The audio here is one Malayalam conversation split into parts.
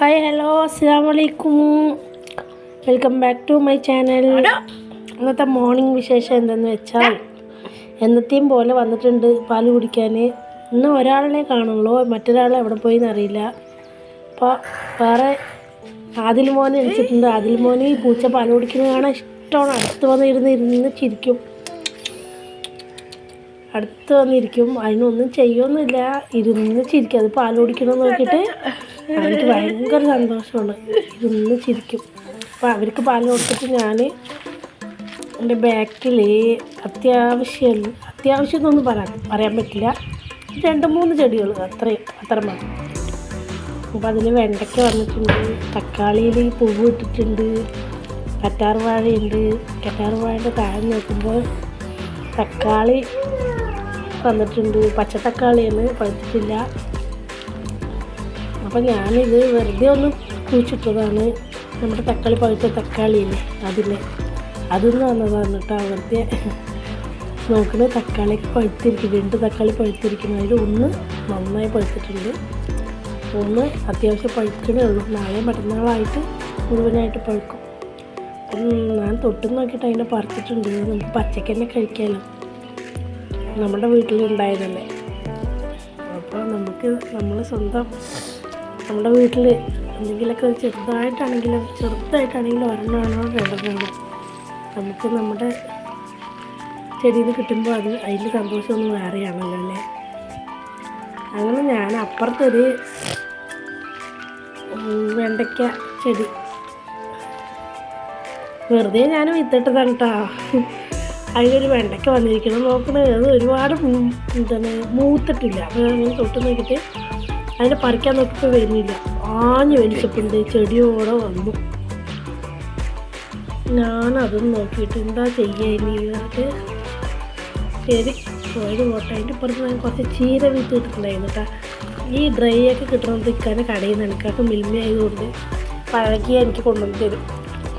ഹായ് ഹലോ അസ്സാം വലൈക്കും welcome back to my channel ഇന്നത്തെ മോർണിംഗ് വിശേഷം എന്തെന്ന് വെച്ചാൽ എന്നത്തെയും പോലെ വന്നിട്ടുണ്ട് പാൽ കുടിക്കാൻ. ഇന്ന് ഒരാളിനെ കാണുള്ളൂ മറ്റൊരാൾ എവിടെ പോയി എന്നറിയില്ല അപ്പോൾ വേറെ ആദിൽ മോനെ വിളിച്ചിട്ടുണ്ട്. ആദിൽ മോനെ ഈ പൂച്ച പാൽ കുടിക്കുന്നത് കാണാൻ ഇഷ്ടമാണ്. അടുത്ത് വന്ന് ഇരുന്ന് ഇരുന്ന് ചിരിക്കും. അടുത്ത് വന്നിരിക്കും. അതിനൊന്നും ചെയ്യൊന്നുമില്ല ഇരുന്ന് ചിരിക്കും. അത് പാൽ കുടിക്കണം നോക്കിയിട്ട് അവർക്ക് ഭയങ്കര സന്തോഷമാണ്. ഇരുന്ന് ചിരിക്കും. അപ്പോൾ അവർക്ക് പാൽ കൊടുത്തിട്ട് ഞാൻ എന്റെ ബാക്കിൽ അത്യാവശ്യം അത്യാവശ്യം എന്നൊന്നും പറയാൻ പറയാൻ പറ്റില്ല. രണ്ട് മൂന്ന് ചെടികൾ അത്രയും അത്ര മതി അപ്പോൾ അതിൽ വെണ്ടയ്ക്ക വന്നിട്ടുണ്ട്. തക്കാളിയിൽ പൂവ് ഇട്ടിട്ടുണ്ട്. കറ്റാർ വാഴയുണ്ട് കറ്റാർ വാഴയുടെ താഴെ നോക്കുമ്പോൾ തക്കാളി വന്നിട്ടുണ്ട്. പച്ച തക്കാളിയാണ് പഴുത്തിട്ടില്ല. അപ്പം ഞാനിത് വെറുതെ ഒന്ന് കുഴിച്ചിട്ടതാണ്. നമ്മുടെ തക്കാളി പഴുത്ത തക്കാളിയില്ലേ അതിന് അതൊന്നും വന്നതാണ് കേട്ടോ വെറുതെ നോക്കുന്നത് തക്കാളിയൊക്കെ പഴുത്തിരിക്കും രണ്ട് തക്കാളി പഴുത്തിരിക്കുന്നു. അതിൽ ഒന്ന് നന്നായി പഴുത്തിട്ടുണ്ട്. ഒന്ന് അത്യാവശ്യം പഴുക്കണേ ഉള്ളൂ. നാളെ മറ്റന്നാളായിട്ട് മുഴുവനായിട്ട് പഴുക്കും. ഞാൻ തൊട്ട് നോക്കിയിട്ട് അതിനെ പറിച്ചിട്ടുണ്ട്. നമുക്ക് പച്ചക്കന്നെ കഴിക്കാമല്ലോ നമ്മുടെ വീട്ടിലുണ്ടായതല്ലേ അപ്പോൾ നമുക്ക് നമ്മൾ സ്വന്തം നമ്മുടെ വീട്ടിൽ എന്തെങ്കിലുമൊക്കെ ചെറുതായിട്ടാണെങ്കിലും ചെറുതായിട്ടാണെങ്കിലും ഒരെണ്ണമാണോ വേണ്ടത് നമുക്ക് നമ്മുടെ ചെടിയിൽ നിന്ന് കിട്ടുമ്പോൾ അത് അതിന്റെ സന്തോഷമൊന്നും വേറെയാണല്ലോ അല്ലേ? അങ്ങനെ ഞാൻ അപ്പുറത്തൊരു വെണ്ടയ്ക്ക ചെടി വെറുതെ ഞാൻ വിത്തിട്ടതാണ് കേട്ടോ അതിലൊരു വെണ്ടയ്ക്ക വന്നിരിക്കണം നോക്കണേ. അത് ഒരുപാട് എന്താണ് മൂത്തിട്ടില്ല. അപ്പോൾ അങ്ങനെ തൊട്ട് നോക്കിയിട്ട് അതിനെ പറിക്കാൻ നോക്കിയപ്പോൾ വരുന്നില്ല. ആഞ്ഞു വലിച്ചപ്പുണ്ട് ചെടിയോടെ വന്നു. ഞാനതും നോക്കിയിട്ട് എന്താ എന്നിട്ട് ശരി പോയത് പോട്ടെ. അതിന്റെ പുറത്ത് ഞാൻ കുറച്ച് ചീര വിത്ത് കിട്ടിട്ടുണ്ടായിരുന്നു കേട്ടോ. ഈ ഡ്രൈ ഒക്കെ കിട്ടണം തിക്കാൻ കടയിൽ നിന്ന് എനിക്കൊക്കെ മിൽമയായതുകൊണ്ട് പഴകിയ എനിക്ക് കൊണ്ടുവന്ന് തരും.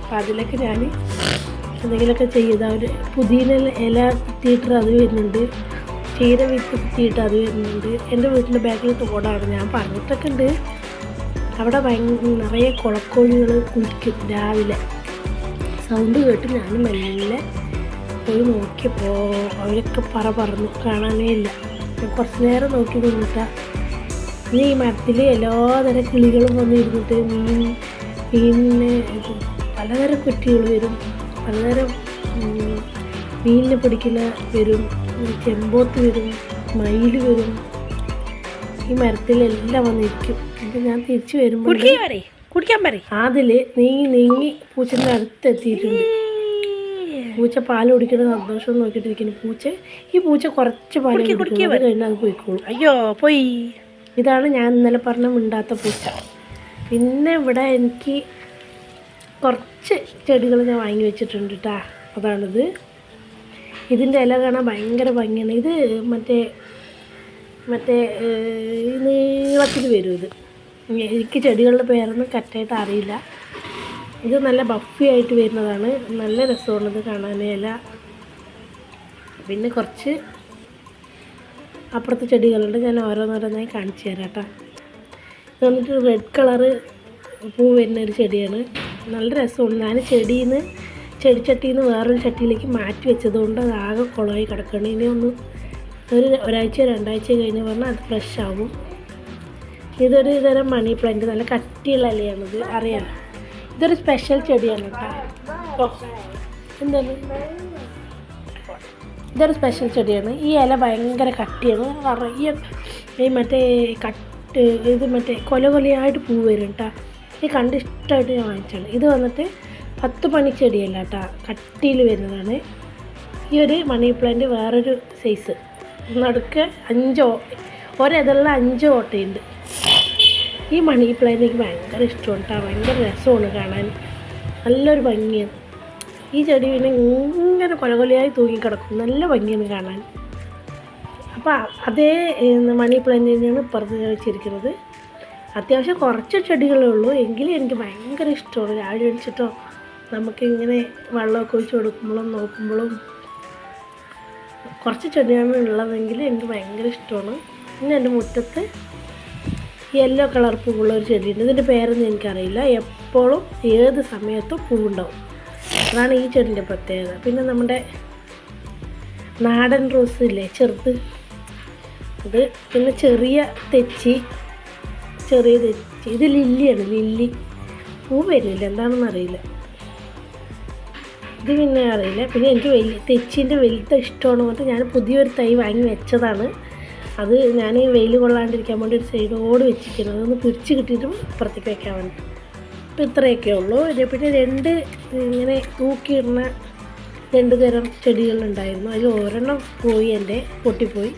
അപ്പം അതിലൊക്കെ ഞാൻ എന്തെങ്കിലുമൊക്കെ ചെയ്ത് അവർ പുതിയ ഇല കുത്തിയിട്ട് അത് വരുന്നുണ്ട്. ചീര വിത്ത് കുത്തിയിട്ട് അത് വരുന്നുണ്ട്. എന്റെ വീട്ടിന്റെ ബാക്കിൽ തോടാണ്. ഞാൻ പറഞ്ഞിട്ടൊക്കെ ഉണ്ട്. അവിടെ ഭയങ്കര നിറയെ കുളക്കോഴികൾ കുളിക്കും രാവിലെ. സൗണ്ട് കേട്ട് ഞാൻ മെല്ലെ പോയി നോക്കിയപ്പോൾ അവരൊക്കെ പറ പറന്നു കാണാനേ ഇല്ല. ഞാൻ കുറച്ച് നേരം നോക്കി നിന്നിട്ടാ. ഇനി ഈ മരത്തിൽ എല്ലാതരം കിളികളും വന്നിരുന്നിട്ട് മീൻ മീനിന് പലതരം കുറ്റികൾ വരും. പലതരം മീനിനെ പിടിക്കുന്ന വരും ചെമ്പോത്ത് വരും മയിൽ വരും. ഈ മരത്തിലെല്ലാം വന്നിരിക്കും. അപ്പം ഞാൻ തിരിച്ചു വരുമ്പോൾ കുടിക്കാൻ പറയും അതിൽ നീങ്ങി നീങ്ങി പൂച്ചന്റെ അടുത്ത് എത്തിയിട്ടുണ്ട്. പൂച്ച പാൽ കുടിക്കുന്ന സന്തോഷം നോക്കിയിട്ടിരിക്കുന്നു. പൂച്ച ഈ പൂച്ച കുറച്ച് പാൽ കുടിക്കും കഴിഞ്ഞാൽ അത് പോയിക്കോളും. അയ്യോ പോയി. ഇതാണ് ഞാൻ ഇന്നലെ പറഞ്ഞ മിണ്ടാത്ത പൂച്ച. പിന്നെ ഇവിടെ എനിക്ക് കുറച്ച് ചെടികൾ ഞാൻ വാങ്ങി വെച്ചിട്ടുണ്ട് കേട്ടാ അതാണിത്. ഇതിന്റെ ഇല കാണാൻ ഭയങ്കര ഭംഗിയാണ്. ഇത് മറ്റേ മറ്റേ നീളത്തിൽ വരും ഇത്. എനിക്ക് ചെടികളുടെ പേരൊന്നും കറക്റ്റായിട്ട് അറിയില്ല. ഇത് നല്ല ബഫി ആയിട്ട് വരുന്നതാണ്. നല്ല രസമുള്ളത് കാണാൻ ഇല. പിന്നെ കുറച്ച് അപ്പുറത്തെ ചെടികളുണ്ട്. ഞാൻ ഓരോന്നോരോന്നായി കാണിച്ചു തരാം കേട്ടോ ഇത് വന്നിട്ട് റെഡ് കളറ് പൂ വരുന്ന ഒരു ചെടിയാണ്. നല്ല രസമുണ്ട്. ഞാൻ ചെടിയിൽ നിന്ന് ചെടിച്ചട്ടിയിൽ നിന്ന് വേറൊരു ചട്ടിയിലേക്ക് മാറ്റി വെച്ചതുകൊണ്ട് അത് ആകെ കുളമായി കിടക്കണം ഇനി ഒന്ന് ഒരു ഒരാഴ്ച രണ്ടാഴ്ച കഴിഞ്ഞ് പറഞ്ഞാൽ അത് ഫ്രഷ് ആവും. ഇതൊരു തരം മണി പ്ലാന്റ് നല്ല കട്ടിയുള്ള ഇലയാണിത് അറിയാം. ഇതൊരു സ്പെഷ്യൽ ചെടിയാണ് കേട്ടോ. എന്താണ്? ഇതൊരു സ്പെഷ്യൽ ചെടിയാണ്. ഈ ഇല ഭയങ്കര കട്ടിയാണ്. നിറയെ ഈ മറ്റേ കട്ട് ഇത് മറ്റേ കൊല കൊലയായിട്ട് പൂ വരും കേട്ടോ. ഇത് കണ്ട് ഇഷ്ടമായിട്ട് ഞാൻ വാങ്ങിച്ചാണ് ഇത് വന്നിട്ട് പത്ത് മണി ചെടിയല്ല കേട്ടോ കട്ടിയിൽ വരുന്നതാണ്. ഈ ഒരു മണി പ്ലാന്റ് വേറൊരു സൈസ്. നടുക്ക് അഞ്ചോ ഒരെതളിൽ അഞ്ച് ഓട്ടയുണ്ട്. ഈ മണി പ്ലാന്റ് എനിക്ക് ഭയങ്കര ഇഷ്ടമാണ് കേട്ടോ ഭയങ്കര രസമാണ് കാണാൻ. നല്ലൊരു ഭംഗിയാണ്. ഈ ചെടി പിന്നെ ഇങ്ങനെ കൊലകൊലയായി തൂങ്ങിക്കിടക്കും. നല്ല ഭംഗിയാണ് കാണാൻ. അപ്പോൾ അതേ മണി പ്ലാന്റ് തന്നെയാണ് ഇപ്പുറത്ത് വെച്ചിരിക്കുന്നത്. അത്യാവശ്യം കുറച്ച് ചെടികളേ ഉള്ളൂ എങ്കിലും എനിക്ക് ഭയങ്കര ഇഷ്ടമാണ്. രാവിലെ ഒഴിച്ചിട്ടോ നമുക്കിങ്ങനെ വെള്ളമൊക്കെ ഒഴിച്ച് കൊടുക്കുമ്പോഴും നോക്കുമ്പോഴും കുറച്ച് ചെടിയാണ് ഉള്ളതെങ്കിൽ എനിക്ക് ഭയങ്കര ഇഷ്ടമാണ്. പിന്നെ എന്റെ മുറ്റത്ത് യെല്ലോ കളർ പൂവുള്ള ഒരു ചെടിയുണ്ട്. ഇതിന്റെ പേരൊന്നും എനിക്കറിയില്ല. എപ്പോഴും ഏത് സമയത്തും പൂവുണ്ടാവും. അതാണ് ഈ ചെടിന്റെ പ്രത്യേകത. പിന്നെ നമ്മുടെ നാടൻ റോസ് ഇല്ലേ ചെറുത്. അത് പിന്നെ ചെറിയ തെച്ചി ചെറിയ തെച്ചി ഇത് ലില്ലിയാണ് ലില്ലി. പൂ വരുന്നില്ല എന്താണെന്ന് അറിയില്ല. ഇത് പിന്നെ അറിയില്ല. പിന്നെ എനിക്ക് വലിയ തെച്ചിന്റെ വലുത് ഇഷ്ടമാണ് പറഞ്ഞിട്ട് ഞാൻ പുതിയൊരു തൈ വാങ്ങി വെച്ചതാണ്. അത് ഞാൻ വെയിൽ കൊള്ളാണ്ടിരിക്കാൻ വേണ്ടി ഒരു സൈഡോട് വെച്ചിരിക്കുന്നത് അതൊന്ന് പിടിച്ച് കിട്ടിയിട്ട് ഇപ്പുറത്തേക്ക് വെക്കാൻ വേണ്ടി. അപ്പോൾ ഇത്രയൊക്കെ ഉള്ളൂ. പിന്നെ രണ്ട് ഇങ്ങനെ തൂക്കിയിടുന്ന രണ്ട് തരം ചെടികളുണ്ടായിരുന്നു. അതിൽ ഒരെണ്ണം പോയി എന്റെ പൊട്ടിപ്പോയി.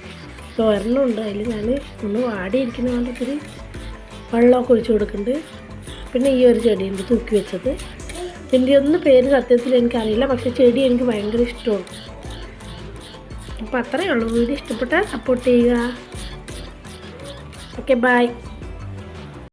ഒരെണ്ണം ഉണ്ട്. അതിൽ ഞാൻ ഒന്ന് വാടിയിരിക്കുന്ന കണ്ടിട്ടൊരു വെള്ളമൊക്കെ ഒഴിച്ചു കൊടുക്കുന്നുണ്ട് പിന്നെ ഈ ഒരു ചെടിയുണ്ട് തൂക്കി വെച്ചത്. ഇതിന്റെ ഒന്നും പേര് സത്യത്തിൽ എനിക്കറിയില്ല പക്ഷെ ചെടി എനിക്ക് ഭയങ്കര ഇഷ്ടമാണ്. അപ്പോൾ അത്രയേ ഉള്ളൂ. വീഡിയോ ഇഷ്ടപ്പെട്ടാൽ സപ്പോർട്ട് ചെയ്യുക. Okay bye